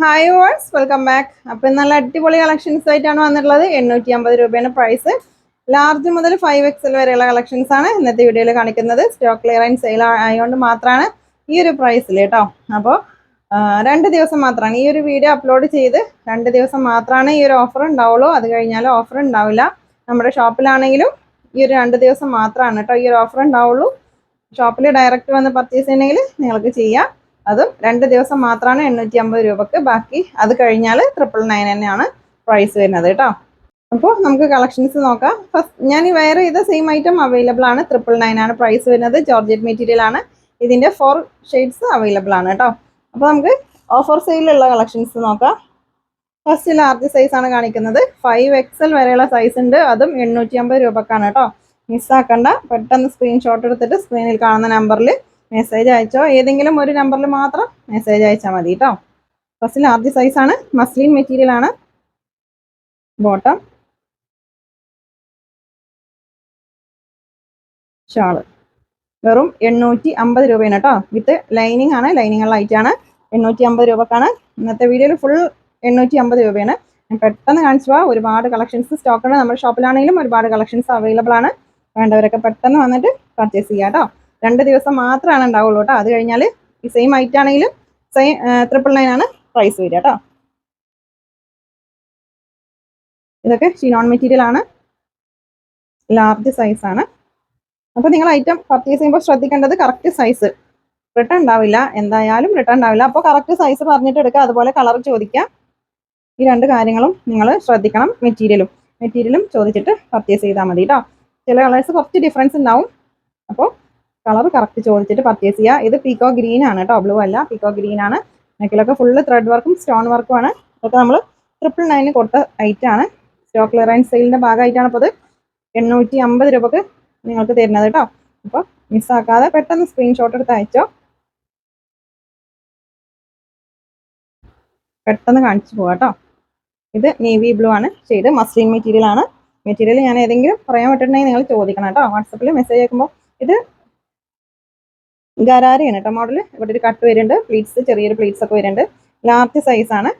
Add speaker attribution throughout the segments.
Speaker 1: Hi verse welcome back അപ്പം നല്ല അടിപൊളി കളക്ഷൻസ് ആയിട്ടാണ് വന്നിട്ടുള്ളത്. എണ്ണൂറ്റി അമ്പത് രൂപയാണ് പ്രൈസ് ലാർജ് മുതൽ ഫൈവ് എക്സൽ വരെയുള്ള കളക്ഷൻസ് ആണ് ഇന്നത്തെ വീഡിയോയിൽ കാണിക്കുന്നത്. സ്റ്റോക്ക് ക്ലിയറൻസ് സെയിൽ ആയതുകൊണ്ട് മാത്രമാണ് ഈ ഒരു പ്രൈസിൽ കേട്ടോ അപ്പോൾ രണ്ട് ദിവസം മാത്രമാണ് ഈ ഒരു വീഡിയോ അപ്ലോഡ് ചെയ്ത് രണ്ട് ദിവസം മാത്രമാണ് ഈ ഒരു ഓഫർ ഉണ്ടാവുള്ളൂ. അത് കഴിഞ്ഞാൽ ഓഫർ ഉണ്ടാവില്ല. നമ്മുടെ ഷോപ്പിലാണെങ്കിലും ഈ ഒരു രണ്ട് ദിവസം മാത്രമാണ് കേട്ടോ ഈ ഒരു ഓഫർ ഉണ്ടാവുള്ളൂ. ഷോപ്പിൽ ഡയറക്റ്റ് വന്ന് പർച്ചേസ് ചെയ്യണമെങ്കിൽ നിങ്ങൾക്ക് ചെയ്യാം. അതും രണ്ട് ദിവസം മാത്രമാണ് എണ്ണൂറ്റി അമ്പത് രൂപക്ക്. ബാക്കി അത് കഴിഞ്ഞാൽ ട്രിപ്പിൾ നയൻ തന്നെയാണ് പ്രൈസ് വരുന്നത് കേട്ടോ. അപ്പോൾ നമുക്ക് കളക്ഷൻസ് നോക്കാം. ഫസ്റ്റ് ഞാൻ ഈ വെയർ ചെയ്ത സെയിം ഐറ്റം അവൈലബിൾ ആണ്. ട്രിപ്പിൾ നയൻ ആണ് പ്രൈസ് വരുന്നത്. ജോർജറ്റ് മെറ്റീരിയൽ ആണ്. ഇതിന്റെ ഫോർ ഷെയ്ഡ്സ് അവൈലബിൾ ആണ് കേട്ടോ. അപ്പോൾ നമുക്ക് ഓഫർ സെയിലുള്ള കളക്ഷൻസ് നോക്കാം. ഫസ്റ്റ് ലാർജ് സൈസ് ആണ് കാണിക്കുന്നത്. ഫൈവ് എക്സൽ വരെയുള്ള സൈസ് ഉണ്ട്. അതും എണ്ണൂറ്റി അമ്പത് രൂപക്കാണ് കേട്ടോ. മിസ്സാക്കണ്ട പെട്ടെന്ന് സ്ക്രീൻഷോട്ട് എടുത്തിട്ട് സ്ക്രീനിൽ കാണുന്ന നമ്പറിൽ മെസ്സേജ് അയച്ചോ. ഏതെങ്കിലും ഒരു നമ്പറിൽ മാത്രം മെസ്സേജ് അയച്ചാൽ മതി കേട്ടോ ഫസ്റ്റ് ലാർജ് സൈസ് ആണ്. മസ്ലിൻ മെറ്റീരിയൽ ആണ്. ബോട്ടം ഷാൾ വെറും എണ്ണൂറ്റി അമ്പത് രൂപയാണ് കേട്ടോ വിത്ത് ലൈനിങ് ആണ്. ലൈനിങ് ഉള്ള ഐറ്റാണ് എണ്ണൂറ്റി അമ്പത് രൂപക്കാണ്. ഇന്നത്തെ വീഡിയോയിൽ ഫുൾ എണ്ണൂറ്റി അമ്പത് രൂപയാണ്. ഞാൻ പെട്ടെന്ന് കാണിച്ചു പോവാം ഒരുപാട് കളക്ഷൻസ് സ്റ്റോക്ക് ഉണ്ട്. നമ്മുടെ ഷോപ്പിലാണെങ്കിലും ഒരുപാട് കളക്ഷൻസ് അവൈലബിൾ ആണ്. വേണ്ടവരൊക്കെ പെട്ടെന്ന് വന്നിട്ട് പർച്ചേസ് ചെയ്യാം കേട്ടോ രണ്ട് ദിവസം മാത്രമാണ് ഉണ്ടാവുള്ളൂ കേട്ടോ. അത് കഴിഞ്ഞാൽ ഈ സെയിം ഐറ്റം ആണെങ്കിലും സെയിം ട്രിപ്പിൾ നയൻ ആണ് പ്രൈസ് വരിക കേട്ടോ. ഇതൊക്കെ ഷിനോൺ മെറ്റീരിയൽ ആണ്. ലാർജ് സൈസ് ആണ്. അപ്പോൾ നിങ്ങൾ ഐറ്റം പർച്ചേസ് ചെയ്യുമ്പോൾ ശ്രദ്ധിക്കേണ്ടത് കറക്റ്റ് സൈസ് റിട്ടേൺ ഉണ്ടാവില്ല. എന്തായാലും റിട്ടേൺ ഉണ്ടാവില്ല. അപ്പോൾ കറക്റ്റ് സൈസ് പറഞ്ഞിട്ട് എടുക്കുക. അതുപോലെ കളർ ചോദിക്കുക ഈ രണ്ട് കാര്യങ്ങളും നിങ്ങൾ ശ്രദ്ധിക്കണം മെറ്റീരിയലും. മെറ്റീരിയലും ചോദിച്ചിട്ട് പർച്ചേസ് ചെയ്താൽ മതി കേട്ടോ. ചില കളേഴ്സ് കുറച്ച് ഡിഫറൻസ് ഉണ്ടാവും. അപ്പോൾ കളർ കറക്റ്റ് ചോദിച്ചിട്ട് പർച്ചേസ് ചെയ്യുക ഇത് പീക്കോ ഗ്രീൻ ആണ് കേട്ടോ ബ്ലൂ അല്ല. പീക്കോ ഗ്രീൻ ആണ്. നെക്കിലൊക്കെ ഫുള്ള് ത്രെഡ് വർക്കും സ്റ്റോൺ വർക്കും ആണ്. ഇതൊക്കെ നമ്മൾ ട്രിപ്പിൾ നയന് കൊടുത്ത ഐറ്റം ആണ്. സ്റ്റോക്ക് ക്ലിയറൻസ് സെയിലിന്റെ ഭാഗമായിട്ടാണ് അപ്പോൾ ഇത്. എണ്ണൂറ്റി അമ്പത് രൂപക്ക് നിങ്ങൾക്ക് തരുന്നത് കേട്ടോ അപ്പോൾ മിസ്സാക്കാതെ പെട്ടെന്ന് സ്ക്രീൻഷോട്ട് എടുത്ത് അയച്ചോ. പെട്ടെന്ന് കാണിച്ചു പോവാം കേട്ടോ ഇത് നേവി ബ്ലൂ ആണ്. ഷെയ്ഡ് മസ്ലിൻ മെറ്റീരിയൽ ആണ്. മെറ്റീരിയൽ ഞാൻ ഏതെങ്കിലും പറയാൻ പറ്റുന്നുണ്ടെങ്കിൽ നിങ്ങൾ ചോദിക്കണം കേട്ടോ വാട്സപ്പിൽ മെസ്സേജ് അയക്കുമ്പോൾ ഇത് ഗരാരയാണ് കേട്ടോ മോഡൽ ഇവിടെ ഒരു കട്ട് വരുന്നുണ്ട്. പ്ലീറ്റ്സ് ചെറിയൊരു പ്ലീറ്റ്സ് ഒക്കെ വരുന്നുണ്ട്. ലാർജ് സൈസ് ആണ്.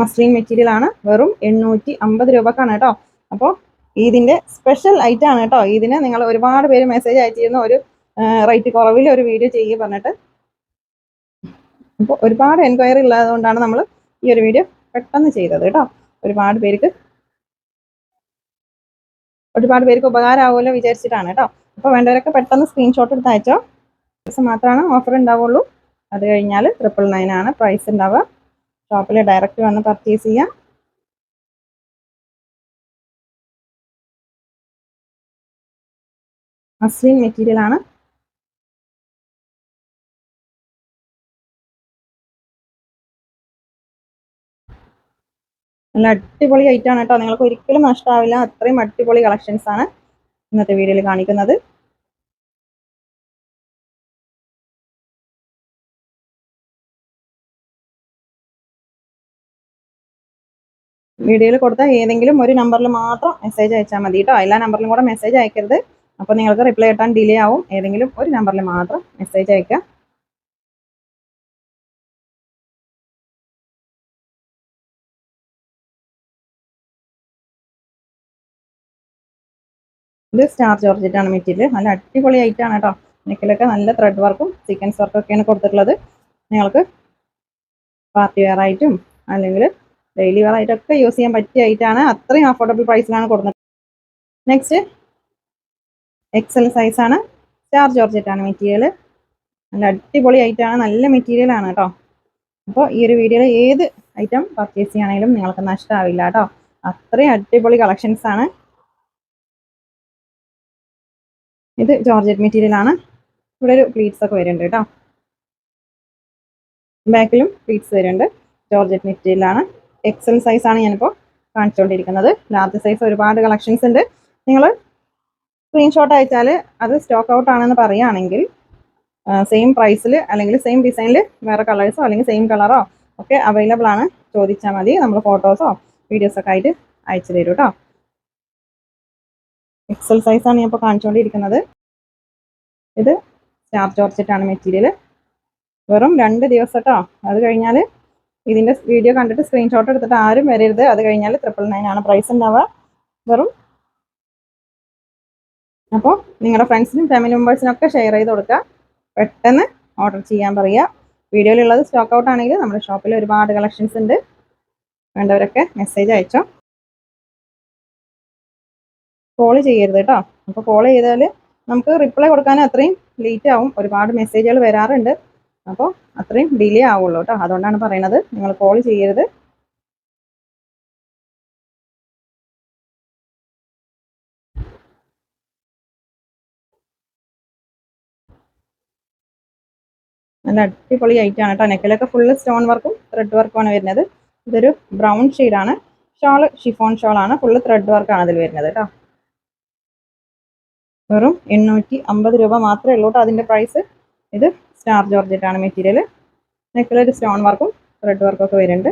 Speaker 1: മസ്ലിൻ മെറ്റീരിയൽ ആണ്. വെറും എണ്ണൂറ്റി അമ്പത് രൂപക്കാണ് കേട്ടോ. അപ്പോൾ ഇതിന്റെ സ്പെഷ്യൽ ഐറ്റം ആണ് കേട്ടോ. ഇതിന് നിങ്ങൾ ഒരുപാട് പേര് മെസ്സേജ് അയച്ചിരുന്ന. ഒരു റേറ്റ് കുറവിൽ ഒരു വീഡിയോ ചെയ്യുക പറഞ്ഞിട്ട്. അപ്പോൾ ഒരുപാട് എൻക്വയറി ഉള്ളതുകൊണ്ടാണ് നമ്മൾ ഈ ഒരു വീഡിയോ പെട്ടെന്ന് ചെയ്തത് കേട്ടോ. ഒരുപാട് പേർക്ക് ഒരുപാട് പേർക്ക് ഉപകാരമാവുമല്ലോ വിചാരിച്ചിട്ടാണ് കേട്ടോ. അപ്പോൾ വേണ്ടവരൊക്കെ പെട്ടെന്ന് സ്ക്രീൻഷോട്ട് എടുത്ത് അയച്ചോ. ദിവസം മാത്രമാണ് ഓഫർ ഉണ്ടാവുള്ളൂ. അത് കഴിഞ്ഞാൽ ട്രിപ്പിൾ നയൻ ആണ് പ്രൈസ് ഉണ്ടാവുക. ഷോപ്പിൽ ഡയറക്റ്റ് വന്ന് പർച്ചേസ് ചെയ്യാം. മസ്ലിൻ മെറ്റീരിയൽ ആണ്. നല്ല അടിപൊളി ഐറ്റം ആണ് കേട്ടോ. നിങ്ങൾക്ക് ഒരിക്കലും നഷ്ടമാവില്ല അത്രയും അടിപൊളി കളക്ഷൻസ് ആണ്. ഇന്നത്തെ വീഡിയോയിൽ കാണിക്കുന്നത്. വീഡിയോയിൽ കൊടുത്ത ഏതെങ്കിലും ഒരു നമ്പറിൽ മാത്രം മെസ്സേജ് അയച്ചാൽ മതി കേട്ടോ. എല്ലാ നമ്പറിലും കൂടെ മെസ്സേജ് അയക്കരുത്. അപ്പോൾ നിങ്ങൾക്ക് റിപ്ലൈ കിട്ടാൻ ഡിലേ ആവും. ഏതെങ്കിലും ഒരു നമ്പറിൽ മാത്രം മെസ്സേജ് അയക്കുക. ഇത് സ്റ്റാർ ജോർജിറ്റാണ് മെറ്റീരിയൽ. നല്ല അടിപൊളി ഐറ്റം ആണ് കേട്ടോ. നെക്കിലൊക്കെ നല്ല ത്രെഡ് വർക്കും സീക്വൻസ് വർക്കും ഒക്കെയാണ് കൊടുത്തിട്ടുള്ളത്. നിങ്ങൾക്ക് പാർട്ടി വെയർ ആയിട്ടും അല്ലെങ്കിൽ ഡെയിലി വെയർ ആയിട്ടൊക്കെ യൂസ് ചെയ്യാൻ പറ്റിയ ഐറ്റാണ് അത്രയും അഫോർഡബിൾ പ്രൈസിലാണ് കൊടുക്കുന്നത് നെക്സ്റ്റ് എക്സൽ സൈസ് ആണ്. സ്റ്റാർ ജോർജറ്റാണ് മെറ്റീരിയൽ. നല്ല അടിപൊളി ഐറ്റാണ് നല്ല മെറ്റീരിയലാണ് കേട്ടോ. അപ്പോൾ ഈ ഒരു വീഡിയോയിൽ ഏത് ഐറ്റം പർച്ചേസ് ചെയ്യുകയാണെങ്കിലും നിങ്ങൾക്ക് നഷ്ടമാവില്ല കേട്ടോ. അത്രയും അടിപൊളി കളക്ഷൻസ് ആണ്. ഇത് ജോർജറ്റ് മെറ്റീരിയൽ ആണ്. ഇവിടെ ഒരു പ്ലീറ്റ്സ് ഒക്കെ വരുന്നുണ്ട് കേട്ടോ. ബാക്കിലും പ്ലീറ്റ്സ് വരുന്നുണ്ട്. ജോർജറ്റ് മെറ്റീരിയൽ ആണ്. എക്സൽ സൈസ് ആണ് ഞാനിപ്പോൾ കാണിച്ചുകൊണ്ടിരിക്കുന്നത് ലാർജ് സൈസ് ഒരുപാട് കളക്ഷൻസ് ഉണ്ട്. നിങ്ങൾ സ്ക്രീൻഷോട്ട് അയച്ചാൽ അത് സ്റ്റോക്ക് ഔട്ട് ആണെന്ന് പറയുകയാണെങ്കിൽ സെയിം പ്രൈസിൽ അല്ലെങ്കിൽ സെയിം ഡിസൈനിൽ വേറെ കളേഴ്സോ അല്ലെങ്കിൽ സെയിം കളറോ ഒക്കെ അവൈലബിൾ ആണ്. ചോദിച്ചാൽ മതി. നമ്മൾ ഫോട്ടോസോ വീഡിയോസൊക്കെ ആയിട്ട് അയച്ചു തരും കേട്ടോ. എക്സൽ സൈസ് ആണ് ഞാൻ ഇപ്പോൾ കാണിച്ചുകൊണ്ടിരിക്കുന്നത് ഇത് സ്റ്റാർ ചോർച്ചിട്ടാണ് മെറ്റീരിയൽ വെറും രണ്ട് ദിവസം കേട്ടോ അത് കഴിഞ്ഞാൽ ഇതിന്റെ വീഡിയോ കണ്ടിട്ട് സ്ക്രീൻഷോട്ട് എടുത്തിട്ട് ആരും വരരുത്. അത് കഴിഞ്ഞാൽ ട്രിപ്പിൾ നയൻ ആണ് പ്രൈസ് ഉണ്ടാവുക. വെറും അപ്പോൾ നിങ്ങളുടെ ഫ്രണ്ട്സിനും ഫാമിലി മെമ്പേഴ്സിനും ഒക്കെ ഷെയർ ചെയ്ത് കൊടുക്കുക. പെട്ടെന്ന് ഓർഡർ ചെയ്യാൻ പറയുക. വീഡിയോയിലുള്ളത് സ്റ്റോക്ക് ഔട്ട് ആണെങ്കിൽ നമ്മുടെ ഷോപ്പിൽ ഒരുപാട് കളക്ഷൻസ് ഉണ്ട്. വേണ്ടവരൊക്കെ മെസ്സേജ് അയച്ചോ. കോൾ ചെയ്യരുത് കേട്ടോ. അപ്പോൾ കോൾ ചെയ്താൽ നമുക്ക് റിപ്ലൈ കൊടുക്കാൻ അത്രയും ലേറ്റ് ആവും. ഒരുപാട് മെസ്സേജുകൾ വരാറുണ്ട്. അപ്പോൾ അത്രയും ഡിലേ ആവുള്ളൂ കേട്ടോ. അതുകൊണ്ടാണ് പറയുന്നത് നിങ്ങൾ കോൾ ചെയ്യരുത്. നല്ല അടിപൊളി ഐറ്റാണ് കേട്ടോ. നെക്കിലൊക്കെ ഫുള്ള് സ്റ്റോൺ വർക്കും ത്രെഡ് വർക്കുമാണ് വരുന്നത്. ഇതൊരു ബ്രൗൺ ഷെയ്ഡാണ് ഷോൾ ഷിഫോൺ ഷോളാണ് ഫുള്ള് ത്രെഡ് വർക്കാണ് അതിൽ വരുന്നത് കേട്ടോ. വെറും എണ്ണൂറ്റി അമ്പത് രൂപ മാത്രമേ ഉള്ളൂ കേട്ടോ അതിന്റെ പ്രൈസ് ഇത് സ്റ്റാർ ജോർജറ്റാണ് മെറ്റീരിയൽ നെക്കിലൊരു സ്റ്റോൺ വർക്കും ത്രെഡ് വർക്കും ഒക്കെ വരുന്നുണ്ട്.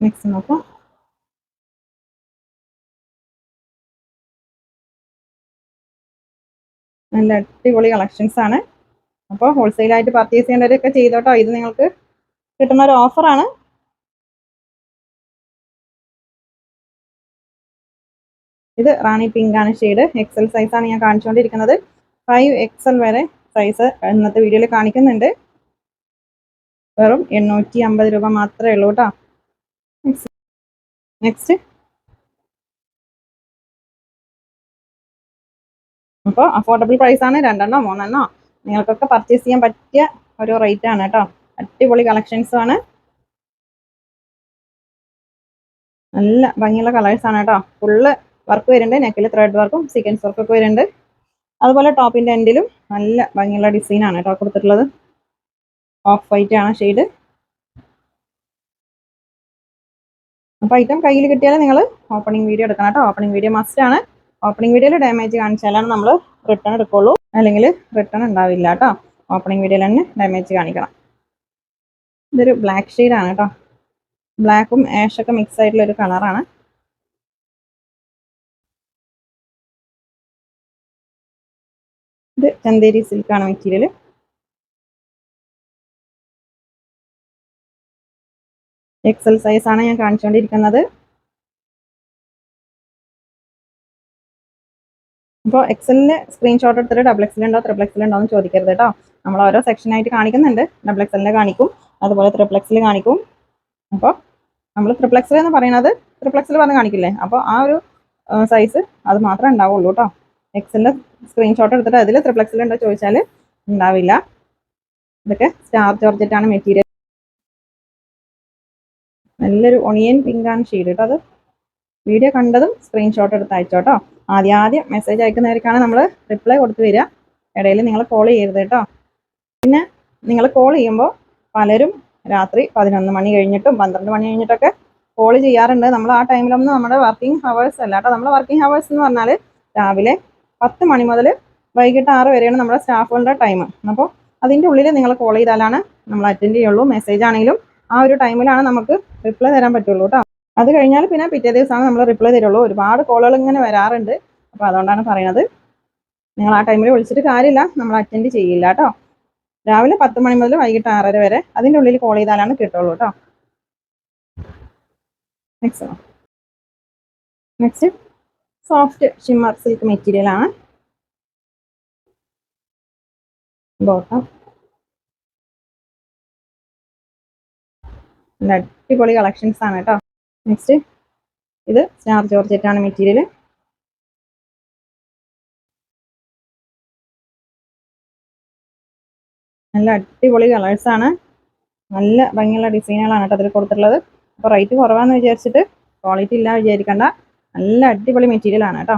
Speaker 1: നെക്സ്റ്റ് നോക്കാം. നല്ല അടിപൊളി കളക്ഷൻസ് ആണ്. അപ്പോൾ ഹോൾസെയിലായിട്ട് പർച്ചേസ് ചെയ്യേണ്ടവരൊക്കെ ചെയ്തോട്ടോ ഇത് നിങ്ങൾക്ക് കിട്ടുന്ന ഒരു ഓഫറാണ് ഇത് റാണി പിങ്ക് ആണ് ഷെയ്ഡ് എക്സൽ സൈസാണ് ഞാൻ കാണിച്ചുകൊണ്ടിരിക്കുന്നത്. ഫൈവ് എക്സൽ വരെ സൈസ് ഇന്നത്തെ വീഡിയോയിൽ കാണിക്കുന്നുണ്ട്. വെറും എണ്ണൂറ്റി അമ്പത് രൂപ മാത്രമേ ഉള്ളൂ കേട്ടോ നെക്സ്റ്റ് അപ്പോൾ അഫോർഡബിൾ പ്രൈസ് ആണ്. രണ്ടെണ്ണോ മൂന്നെണ്ണോ. നിങ്ങൾക്കൊക്കെ പർച്ചേസ് ചെയ്യാൻ പറ്റിയ ഒരു റേറ്റ് ആണ് കേട്ടോ അടിപൊളി കളക്ഷൻസും ആണ്. നല്ല ഭംഗിയുള്ള കളേഴ്സാണ് കേട്ടോ ഫുള്ള് വർക്ക് വരുന്നുണ്ട്. നെക്കിൽ ത്രെഡ് വർക്കും സീക്വൻസ് വർക്കും ഒക്കെ വരുന്നുണ്ട്. അതുപോലെ ടോപ്പിന്റെ എൻഡിലും നല്ല ഭംഗിയുള്ള ഡിസൈനാണ് കേട്ടോ കൊടുത്തിട്ടുള്ളത്. ഓഫ് വൈറ്റ് ആണ് ഷെയ്ഡ് അപ്പോൾ ഐറ്റം കയ്യിൽ കിട്ടിയാൽ നിങ്ങൾ ഓപ്പണിംഗ് വീഡിയോ എടുക്കണം കേട്ടോ. ഓപ്പണിംഗ് വീഡിയോ മസ്റ്റ് ആണ്. ഓപ്പണിംഗ് വീഡിയോയിൽ ഡാമേജ് കാണിച്ചാലാണ് നമ്മൾ റിട്ടേൺ എടുക്കുള്ളൂ. അല്ലെങ്കിൽ റിട്ടേൺ ഉണ്ടാവില്ല കേട്ടോ. ഓപ്പണിംഗ് വീഡിയോയിൽ തന്നെ ഡാമേജ് കാണിക്കണം. ഇതൊരു ബ്ലാക്ക് ആണ് കേട്ടോ. ബ്ലാക്കും ആഷൊക്കെ മിക്സ് ആയിട്ടുള്ള ഒരു കളറാണ് സിൽക്ക് സിൽക്കാണ് മെറ്റീരിയൽ എക്സൽ സൈസ് ആണ് ഞാൻ കാണിച്ചുകൊണ്ടിരിക്കുന്നത് അപ്പോൾ എക്സലിന് സ്ക്രീൻഷോട്ട് എടുത്തിട്ട് ഡബിൾ എക്സൽ ഉണ്ടോ ത്രിബിൾ എക്സൽ ഉണ്ടോ എന്ന് ചോദിക്കരുത് കേട്ടോ. നമ്മൾ ഓരോ സെക്ഷനായിട്ട് കാണിക്കുന്നുണ്ട്. ഡബിൾ എക്സലിനെ കാണിക്കും അതുപോലെ ത്രിബിൾ എക്സൽ കാണിക്കും. അപ്പോൾ നമ്മൾ ത്രിപ്ലക്സിൽ എന്ന് പറയുന്നത് ത്രിപ്ലക്സിൽ പറഞ്ഞ് കാണിക്കില്ലേ? അപ്പോൾ ആ ഒരു സൈസ് അത് മാത്രമേ ഉണ്ടാവുള്ളൂ കേട്ടോ. എക്സലിന്റെ സ്ക്രീൻഷോട്ട് എടുത്തിട്ട് അതിൽ ഉണ്ടോ ചോദിച്ചാൽ ഉണ്ടാവില്ല. ഇതൊക്കെ സ്റ്റാർ ജോർജറ്റാണ് മെറ്റീരിയൽ നല്ലൊരു ഒണിയൻ പിങ്കാണ് ഷെയ്ഡ് കേട്ടോ അത്. വീഡിയോ കണ്ടതും സ്ക്രീൻഷോട്ട് എടുത്ത് അയച്ചോട്ടോ ആദ്യം ആദ്യം മെസ്സേജ് അയക്കുന്നവർക്കാണ് നമ്മൾ റിപ്ലൈ കൊടുത്തു വരിക. ഇടയിൽ നിങ്ങൾ കോൾ ചെയ്യരുത് കേട്ടോ പിന്നെ നിങ്ങൾ കോൾ ചെയ്യുമ്പോൾ പലരും രാത്രി പതിനൊന്ന് മണി കഴിഞ്ഞിട്ടും പന്ത്രണ്ട് മണി കഴിഞ്ഞിട്ടൊക്കെ കോൾ ചെയ്യാറുണ്ട്. നമ്മൾ ആ ടൈമിലൊന്നും നമ്മുടെ വർക്കിംഗ് ഹവേഴ്സ് അല്ല കേട്ടോ നമ്മുടെ വർക്കിംഗ് ഹവേഴ്സ് എന്ന് പറഞ്ഞാൽ രാവിലെ പത്ത് മണി മുതൽ വൈകിട്ട് ആറ് വരെയാണ് നമ്മുടെ സ്റ്റാഫുകളുടെ ടൈം അപ്പോൾ അതിന്റെ ഉള്ളിൽ നിങ്ങൾ കോൾ ചെയ്താലാണ് നമ്മൾ അറ്റൻഡ് ചെയ്യുള്ളൂ. മെസ്സേജ് ആണെങ്കിലും ആ ഒരു ടൈമിലാണ് നമുക്ക് റിപ്ലൈ തരാൻ പറ്റുള്ളൂ കേട്ടോ അത് കഴിഞ്ഞാൽ പിന്നെ പിറ്റേ ദിവസമാണ് നമ്മൾ റിപ്ലൈ തരുള്ളൂ. ഒരുപാട് കോളുകൾ ഇങ്ങനെ വരാറുണ്ട്. അപ്പോൾ അതുകൊണ്ടാണ് പറയുന്നത്. നിങ്ങൾ ആ ടൈമിൽ വിളിച്ചിട്ട് കാര്യമില്ല. നമ്മൾ അറ്റൻഡ് ചെയ്യില്ല കേട്ടോ രാവിലെ പത്ത് മണി മുതൽ വൈകിട്ട് ആറര വരെ അതിന്റെ ഉള്ളിൽ കോൾ ചെയ്താലാണ് കിട്ടുള്ളൂ കേട്ടോ next next soft shimmer silk material ആണ്. ബോട്ടം അടിപൊളി കളക്ഷൻസ് ആണ് കേട്ടോ നെക്സ്റ്റ് ഇത് സ്റ്റാർ ജോർജറ്റ് ആണ് മെറ്റീരിയൽ നല്ല അടിപൊളി കളേഴ്സ് ആണ്. നല്ല ഭംഗിയുള്ള ഡിസൈനുകളാണ് കേട്ടോ അതിൽ കൊടുത്തിട്ടുള്ളത്. അപ്പോൾ റേറ്റ് കുറവാന്ന് വിചാരിച്ചിട്ട് ക്വാളിറ്റി ഇല്ല വിചാരിക്കണ്ട. നല്ല അടിപൊളി മെറ്റീരിയൽ ആണ് കേട്ടോ.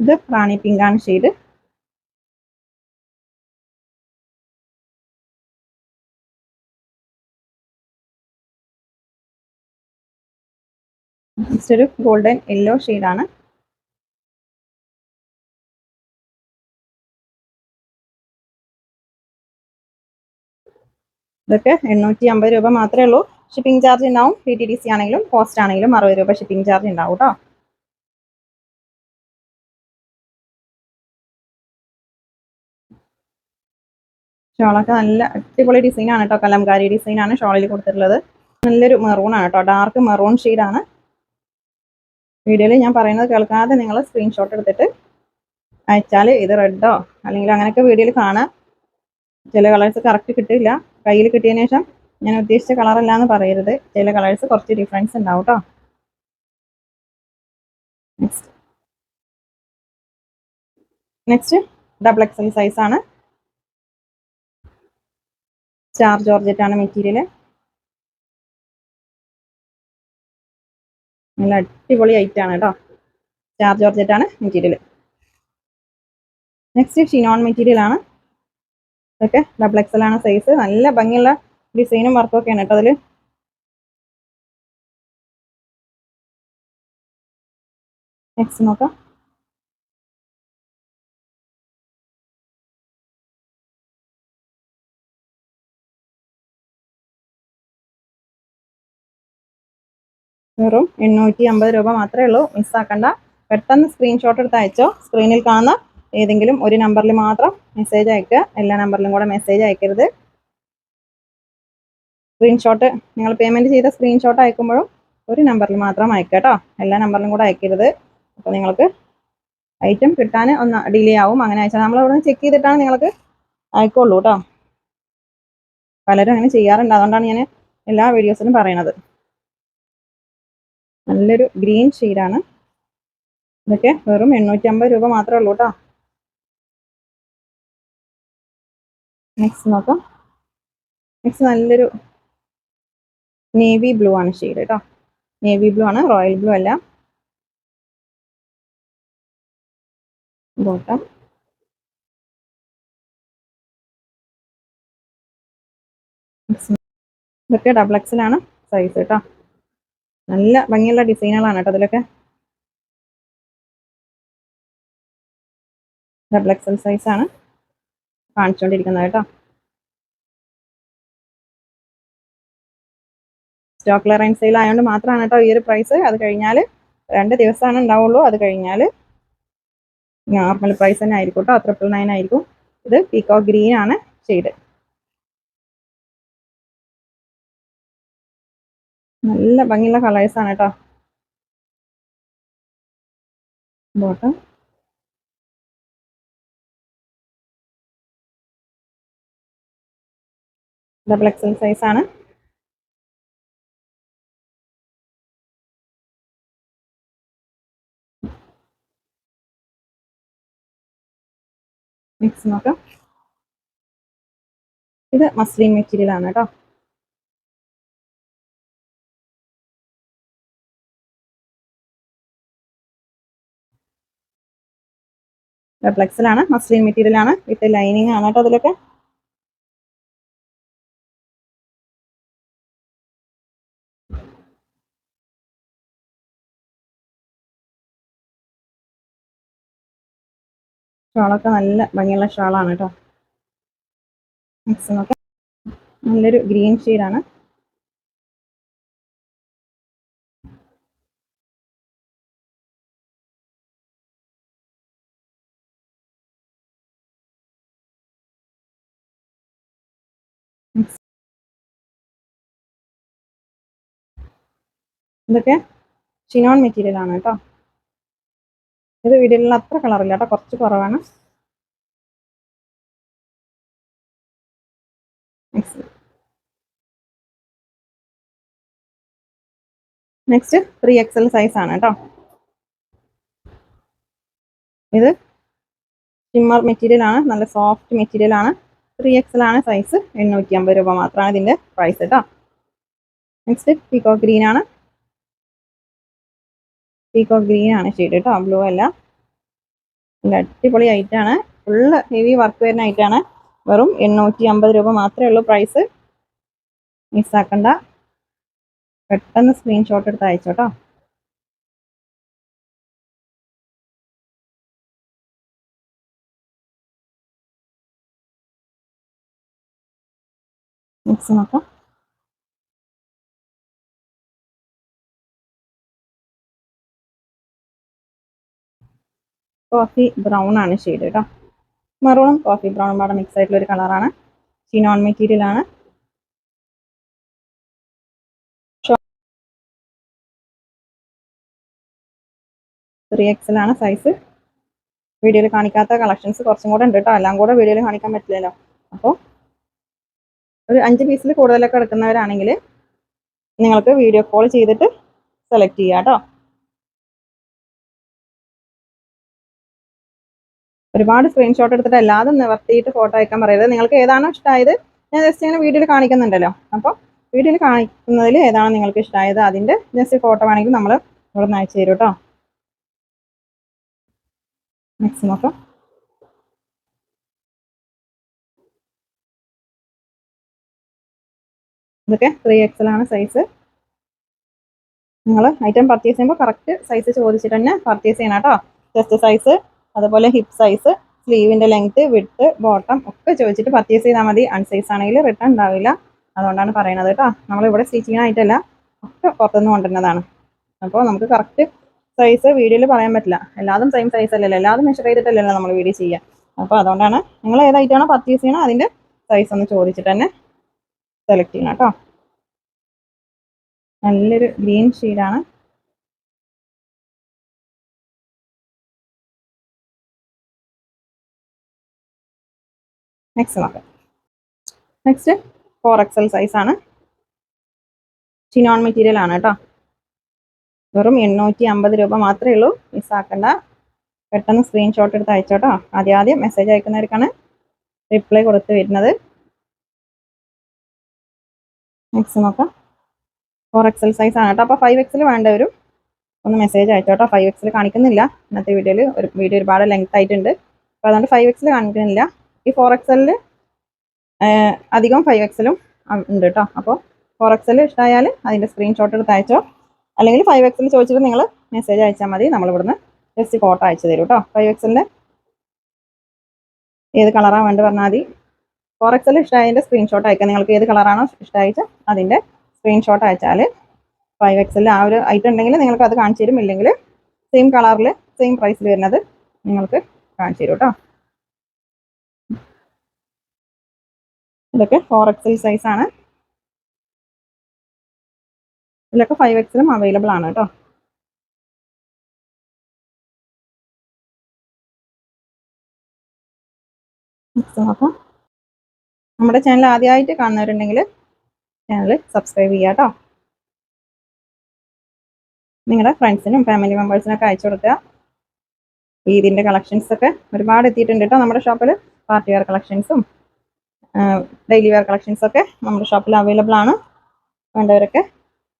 Speaker 1: ഇത് റാണി പിങ്ക് ആണ് ഷെയ്ഡ് നെക്സ്റ്റ് ഒരു ഗോൾഡൻ യെല്ലോ ആണ്. ഇതൊക്കെ എണ്ണൂറ്റി അമ്പത് രൂപ മാത്രമേ ഉള്ളൂ. ഷിപ്പിംഗ് ചാർജ് ഉണ്ടാവും. പി ടി ഡി സി ആണെങ്കിലും പോസ്റ്റ് ആണെങ്കിലും അറുപത് രൂപ ഷിപ്പിംഗ് ചാർജ് ഉണ്ടാവും കേട്ടോ ഷോളൊക്കെ നല്ല അടിപൊളി ഡിസൈനാണ് കേട്ടോ കലംകാരി ഡിസൈനാണ് ഷോളിൽ കൊടുത്തിട്ടുള്ളത്. നല്ലൊരു മെറൂൺ ആണ് കേട്ടോ ഡാർക്ക് മെറൂൺ ഷെയ്ഡാണ് വീഡിയോയിൽ ഞാൻ പറയുന്നത് കേൾക്കാതെ നിങ്ങൾ സ്ക്രീൻഷോട്ട് എടുത്തിട്ട് അയച്ചാൽ ഇത് റെഡോ അല്ലെങ്കിൽ അങ്ങനെയൊക്കെ വീഡിയോയിൽ കാണാം. ചില കളേഴ്സ് കറക്റ്റ് കിട്ടില്ല കയ്യിൽ കിട്ടിയതിന് ശേഷം ഞാൻ ഉദ്ദേശിച്ച കളറല്ല എന്ന് പറയരുത്. ചില കളേഴ്സ് കുറച്ച് ഡിഫറൻസ് ഉണ്ടാവും കേട്ടോ next next double XL size ആണ്. ചാർജ് ജോർജറ്റ് ആണ് മെറ്റീരിയൽ നല്ല അടിപൊളി ഐറ്റം ആണ് കേട്ടോ ചാർജ് ജോർജറ്റ് ആണ് മെറ്റീരിയൽ നെക്സ്റ്റ് ഷിനോൺ മെറ്റീരിയൽ ആണ്. ഇതൊക്കെ ഡബിൾ എക്സൽ ആണ് സൈസ് നല്ല ഭംഗിയുള്ള ഡിസൈനും വർക്കും ഒക്കെയാണ് കേട്ടോ അതിൽ നെക്സ്റ്റ് നോക്കാം. വെറും എണ്ണൂറ്റി അമ്പത് രൂപ മാത്രമേ ഉള്ളൂ. മിസ്സാക്കണ്ട പെട്ടെന്ന് സ്ക്രീൻഷോട്ട് എടുത്ത് അയച്ചോ സ്ക്രീനിൽ കാണുന്ന ഏതെങ്കിലും ഒരു നമ്പറിൽ മാത്രം മെസ്സേജ് അയക്കുക. എല്ലാ നമ്പറിലും കൂടെ മെസ്സേജ് അയക്കരുത്. സ്ക്രീൻഷോട്ട് നിങ്ങൾ പേയ്മെന്റ് ചെയ്ത സ്ക്രീൻഷോട്ട് അയക്കുമ്പോഴും ഒരു നമ്പറിൽ മാത്രം അയക്കുക കേട്ടോ എല്ലാ നമ്പറിലും കൂടെ അയക്കരുത്. അപ്പോൾ നിങ്ങൾക്ക് ഐറ്റം കിട്ടാൻ ഒന്ന് ഡിലേ ആവും. അങ്ങനെ അയച്ചാൽ നമ്മൾ അവിടെ നിന്ന് ചെക്ക് ചെയ്തിട്ടാണ് നിങ്ങൾക്ക് അയക്കുള്ളൂ കേട്ടോ പലരും അങ്ങനെ ചെയ്യാറുണ്ട്. അതുകൊണ്ടാണ് ഞാൻ എല്ലാ വീഡിയോസിലും പറയണത്. നല്ലൊരു ഗ്രീൻ ഷെയ്ഡാണ് ഇതൊക്കെ വെറും എണ്ണൂറ്റി അമ്പത് രൂപ മാത്രമേ ഉള്ളൂ കേട്ടോ നെക്സ്റ്റ് നോക്കാം. നെക്സ്റ്റ് നല്ലൊരു നേവി ബ്ലൂ ആണ് ഷെയ്ഡ് കേട്ടോ നേവി ബ്ലൂ ആണ് റോയൽ ബ്ലൂ അല്ല. ബോട്ടം ഇതൊക്കെ ഡബിൾ എക്സലാണ് സൈസ് കേട്ടോ നല്ല ഭംഗിയുള്ള ഡിസൈനുകളാണ് കേട്ടോ അതിലൊക്കെ ഡബിൾ എക്സൽ സൈസ് ആണ്. കാണിച്ചുകൊണ്ടിരിക്കുന്നത് കേട്ടോ. സ്റ്റോക്ക് ക്ലിയറൻസ് സെയിൽ ആയതുകൊണ്ട് മാത്രമാണ് കേട്ടോ ഈ ഒരു പ്രൈസ് അത് കഴിഞ്ഞാൽ രണ്ട് ദിവസമാണ് ഉണ്ടാവുള്ളൂ അത് കഴിഞ്ഞാൽ നോർമൽ പ്രൈസ് തന്നെ ആയിരിക്കും കേട്ടോ. ട്രിപ്പിൾ നയൻ ആയിരിക്കും. ഇത് പീക്കോ ഗ്രീൻ ആണ് ഷെയ്ഡ് നല്ല ഭംഗിയുള്ള കളേഴ്സാണ് കേട്ടോ. ബോട്ടം ഡബിൾ എക്സൽ ആണ്. നെക്സ്റ്റ് നോക്കാം. ഇത് മസ്ലിൻ മെറ്റീരിയൽ ആണ് കേട്ടോ. ഫ്ലെക്സിലാണ് മസ്ലിൻ മെറ്റീരിയൽ ആണ് വിത്ത് ലൈനിങ് ആണ് കേട്ടോ അതിലൊക്കെ ഷാളൊക്കെ നല്ല ഭംഗിയുള്ള ഷാളാണ് കേട്ടോ. നോക്കാം നല്ലൊരു ഗ്രീൻ ഷെയ്ഡാണ് ഇതൊക്കെ ചിനോൺ മെറ്റീരിയൽ ആണ് കേട്ടോ. ഇത് വീടുകളിൽ അത്ര കളറില്ല കേട്ടോ കുറച്ച് കുറവാണ്. നെക്സ്റ്റ് ത്രീ എക്സൽ സൈസ് ആണ് കേട്ടോ. ഇത് ഷിമ്മർ മെറ്റീരിയൽ ആണ് നല്ല സോഫ്റ്റ് മെറ്റീരിയൽ ആണ്. ത്രീ എക്സൽ ആണ് സൈസ് എണ്ണൂറ്റി അമ്പത് രൂപ മാത്രമാണ് ഇതിന്റെ പ്രൈസ് കേട്ടോ. നെക്സ്റ്റ് പീക്കോ ഗ്രീൻ ആണ്. പീക്കോ ഗ്രീൻ ആണ് ഷെയ്ഡ് കേട്ടോ ബ്ലൂ അല്ല. നല്ല അടിപൊളി ഐറ്റാണ് ഫുള്ള് ഹെവി വർക്ക് വരുന്ന ഐറ്റാണ് വെറും എണ്ണൂറ്റി അമ്പത് രൂപ മാത്രമേ ഉള്ളൂ പ്രൈസ് മിസ്സാക്കണ്ട പെട്ടെന്ന് സ്ക്രീൻഷോട്ട് എടുത്ത് അയച്ചോട്ടോ മിക്സ് നോക്കാം. കോഫി ബ്രൗൺ ആണ് ഷെയ്ഡ് കേട്ടോ. മെറൂണും കോഫി ബ്രൗണും പാടെ മിക്സ് ആയിട്ടുള്ള ഒരു കളറാണ് ഈ നോൺ മെറ്റീരിയൽ ആണ്. ത്രീ എക്സൽ ആണ് സൈസ് വീഡിയോയിൽ കാണിക്കാത്ത കളക്ഷൻസ് കുറച്ചും കൂടെ ഉണ്ട് കേട്ടോ. എല്ലാം കൂടെ വീഡിയോയിൽ കാണിക്കാൻ പറ്റില്ലല്ലോ. അപ്പോൾ ഒരു അഞ്ച് പീസിൽ കൂടുതലൊക്കെ എടുക്കുന്നവരാണെങ്കിൽ നിങ്ങൾക്ക് വീഡിയോ കോൾ ചെയ്തിട്ട് സെലക്ട് ചെയ്യാം കേട്ടോ. ഒരുപാട് സ്ക്രീൻഷോട്ട് എടുത്തിട്ട് അല്ലാതെ നിവർത്തിയിട്ട് ഫോട്ടോ അയക്കാൻ പറയരുത്. നിങ്ങൾക്ക് ഏതാണോ ഇഷ്ടമായത് ഞാൻ ജസ്റ്റ് ഇങ്ങനെ വീഡിയോയിൽ കാണിക്കുന്നുണ്ടല്ലോ. അപ്പോൾ വീഡിയോയിൽ കാണിക്കുന്നതിൽ ഏതാണോ നിങ്ങൾക്ക് ഇഷ്ടമായത് അതിന്റെ ജസ്റ്റ് ഫോട്ടോ വേണമെങ്കിൽ നമ്മൾ ഇവിടെ നിന്ന് അയച്ചു തരും കേട്ടോ നെക്സ്റ്റ് നോക്കാം. ഇതൊക്കെ ത്രീ ആണ് സൈസ് നിങ്ങൾ ഐറ്റം പർച്ചേസ് ചെയ്യുമ്പോൾ കറക്റ്റ് സൈസ് ചോദിച്ചിട്ട് തന്നെ പർച്ചേസ് ചെയ്യണം കേട്ടോ ജസ്റ്റ് സൈസ് അതുപോലെ ഹിപ് സൈസ് സ്ലീവിന്റെ ലെങ്ത് വിട്ട് ബോട്ടം ഒക്കെ ചോദിച്ചിട്ട് പർച്ചേസ് ചെയ്താൽ മതി. അൺസൈസ് ആണെങ്കിൽ റിട്ടേൺ ഉണ്ടാവില്ല. അതുകൊണ്ടാണ് പറയുന്നത് കേട്ടോ. നമ്മളിവിടെ സ്റ്റിച്ചിങ് ആയിട്ടല്ല ഒക്കെ പുറത്തുനിന്ന് കൊണ്ടുവരുന്നതാണ്. അപ്പോൾ നമുക്ക് കറക്റ്റ് സൈസ് വീഡിയോയിൽ പറയാൻ പറ്റില്ല. എല്ലാതും സെയിം സൈസ് അല്ലല്ലോ. എല്ലാതും മെഷർ ചെയ്തിട്ടല്ലല്ലോ നമ്മൾ വീഡിയോ ചെയ്യാം അപ്പോൾ അതുകൊണ്ടാണ് നിങ്ങൾ ഏതായിട്ടാണോ പർച്ചേസ് ചെയ്യണം അതിന്റെ സൈസ് ഒന്ന് ചോദിച്ചിട്ട് തന്നെ സെലക്ട് ചെയ്യണം കേട്ടോ. നല്ലൊരു ഗ്രീൻ ഷെയ്ഡാണ് നെക്സ്റ്റ് നോക്കാം നെക്സ്റ്റ് ഫോർ എക്സൽ സൈസ് ആണ്. ചിനോൺ മെറ്റീരിയൽ ആണ് കേട്ടോ. വെറും എണ്ണൂറ്റി അമ്പത് രൂപ മാത്രമേ ഉള്ളൂ. മിസ്സാക്കണ്ട പെട്ടെന്ന് സ്ക്രീൻഷോട്ട് എടുത്ത് അയച്ചോട്ടോ ആദ്യം ആദ്യം മെസ്സേജ് അയക്കുന്നവർക്കാണ് റിപ്ലൈ കൊടുത്ത് വരുന്നത്. നെക്സ്റ്റ് നോക്കാം. ഫോർ എക്സൽ സൈസ് ആണ് കേട്ടോ. അപ്പോൾ ഫൈവ് എക്സൽ വേണ്ടവരും ഒന്ന് മെസ്സേജ് അയച്ചോട്ടോ ഫൈവ് എക്സിൽ കാണിക്കുന്നില്ല. ഇന്നത്തെ വീഡിയോയിൽ ഒരു വീഡിയോ ഒരുപാട് ലെങ്ത് ആയിട്ടുണ്ട്. അപ്പോൾ അതുകൊണ്ട് ഫൈവ് എക്സിൽ കാണിക്കുന്നില്ല. ഈ ഫോർ എക്സലിൽ അധികം ഫൈവ് എക്സലും ഉണ്ട് കേട്ടോ അപ്പോൾ ഫോർ എക്സൽ ഇഷ്ടമായാൽ അതിന്റെ സ്ക്രീൻഷോട്ട് എടുത്ത് അയച്ചോ. അല്ലെങ്കിൽ ഫൈവ് എക്സൽ ചോദിച്ചിട്ട് നിങ്ങൾ മെസ്സേജ് അയച്ചാൽ മതി. നമ്മൾ ഇവിടുന്ന് ജസ്റ്റ് ഫോട്ടോ അയച്ചു തരും കേട്ടോ ഫൈവ് എക്സലിന്റെ ഏത് കളറാണ് വേണ്ടത് പറഞ്ഞാൽ മതി. ഫോർ എക്സൽ ഇഷ്ടമായതിന്റെ സ്ക്രീൻഷോട്ട് അയക്കാം. നിങ്ങൾക്ക് ഏത് കളറാണോ ഇഷ്ടമായിച്ച അതിന്റെ സ്ക്രീൻഷോട്ട് അയച്ചാൽ ഫൈവ് എക്സലിൽ ആ ഒരു ഐറ്റം ഉണ്ടെങ്കിൽ നിങ്ങൾക്ക് അത് കാണിച്ചു തരും. ഇല്ലെങ്കിൽ സെയിം കളറിൽ സെയിം പ്രൈസിൽ വരുന്നത് നിങ്ങൾക്ക് കാണിച്ചു തരും കേട്ടോ ഇതൊക്കെ ഫോർ എക്സൽ സൈസ് ആണ്. ഇതിലൊക്കെ ഫൈവ് എക്സലും അവൈലബിൾ ആണ് കേട്ടോ അപ്പം നമ്മുടെ ചാനൽ ആദ്യമായിട്ട് കാണുന്നവരുണ്ടെങ്കിൽ ചാനൽ സബ്സ്ക്രൈബ് ചെയ്യുക കേട്ടോ നിങ്ങളുടെ ഫ്രണ്ട്സിനും ഫാമിലി മെമ്പേഴ്സിനൊക്കെ അയച്ചു കൊടുക്കുക. ഈദിന്റെ കളക്ഷൻസ് ഒക്കെ ഒരുപാട് എത്തിയിട്ടുണ്ട് കേട്ടോ നമ്മുടെ ഷോപ്പിൽ പാർട്ടി വെയർ കളക്ഷൻസും ഡെയിലി വെയർ കളക്ഷൻസ് ഒക്കെ നമ്മുടെ ഷോപ്പിൽ അവൈലബിൾ ആണ്. വേണ്ടവരൊക്കെ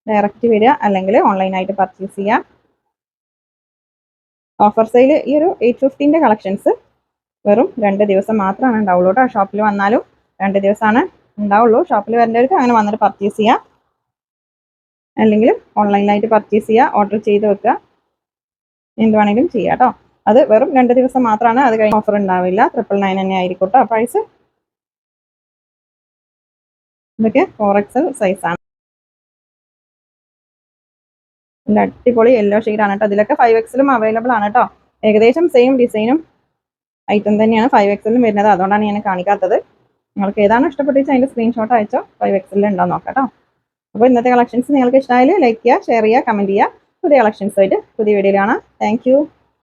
Speaker 1: ഡയറക്റ്റ് വരിക അല്ലെങ്കിൽ ഓൺലൈനായിട്ട് പർച്ചേസ് ചെയ്യാം. ഓഫർ സെയിൽ ഈ ഒരു എയ്റ്റ് ഫിഫ്റ്റീന്റെ കളക്ഷൻസ് വെറും രണ്ട് ദിവസം മാത്രമാണ് ഉണ്ടാവുള്ളൂ കേട്ടോ ഷോപ്പിൽ വന്നാലും രണ്ട് ദിവസമാണ് ഉണ്ടാവുള്ളൂ. ഷോപ്പിൽ വരേണ്ടവർക്ക് അങ്ങനെ വന്നിട്ട് പർച്ചേസ് ചെയ്യാം. അല്ലെങ്കിൽ ഓൺലൈനായിട്ട് പർച്ചേസ് ചെയ്യുക ഓർഡർ ചെയ്ത് വെക്കുക. എന്ത് വേണമെങ്കിലും ചെയ്യാം കേട്ടോ അത് വെറും രണ്ട് ദിവസം മാത്രമാണ് അത് കഴിഞ്ഞ് ഓഫർ ഉണ്ടാവില്ല. ട്രിപ്പിൾ നയൻ തന്നെ ആയിരിക്കും കേട്ടോ പ്രൈസ് ഇതൊക്കെ ഫോർ എക്സൽ സൈസാണ് അടിപൊളി യെല്ലോ ആണ് കേട്ടോ. ഇതിലൊക്കെ ഫൈവ് എക്സിലും അവൈലബിൾ ആണ് കേട്ടോ. ഏകദേശം സെയിം ഡിസൈനും ഐറ്റം തന്നെയാണ് ഫൈവ് എക്സലിലും വരുന്നത്. അതുകൊണ്ടാണ് ഞാൻ കാണിക്കാത്തത്. നിങ്ങൾക്ക് ഏതാണ് ഇഷ്ടപ്പെട്ടിച്ച് അതിന്റെ സ്ക്രീൻഷോട്ട് അയച്ചോ. ഫൈവ് എക്സലിൽ ഉണ്ടോ നോക്കാം കേട്ടോ. അപ്പോൾ ഇന്നത്തെ കളക്ഷൻസ് നിങ്ങൾക്ക് ഇഷ്ടമായാലും ലൈക്ക് ചെയ്യുക ഷെയർ ചെയ്യുക കമന്റ് ചെയ്യുക. പുതിയ കളക്ഷൻസ് ആയിട്ട് പുതിയ വീഡിയോയിലാണ് കാണാം. താങ്ക്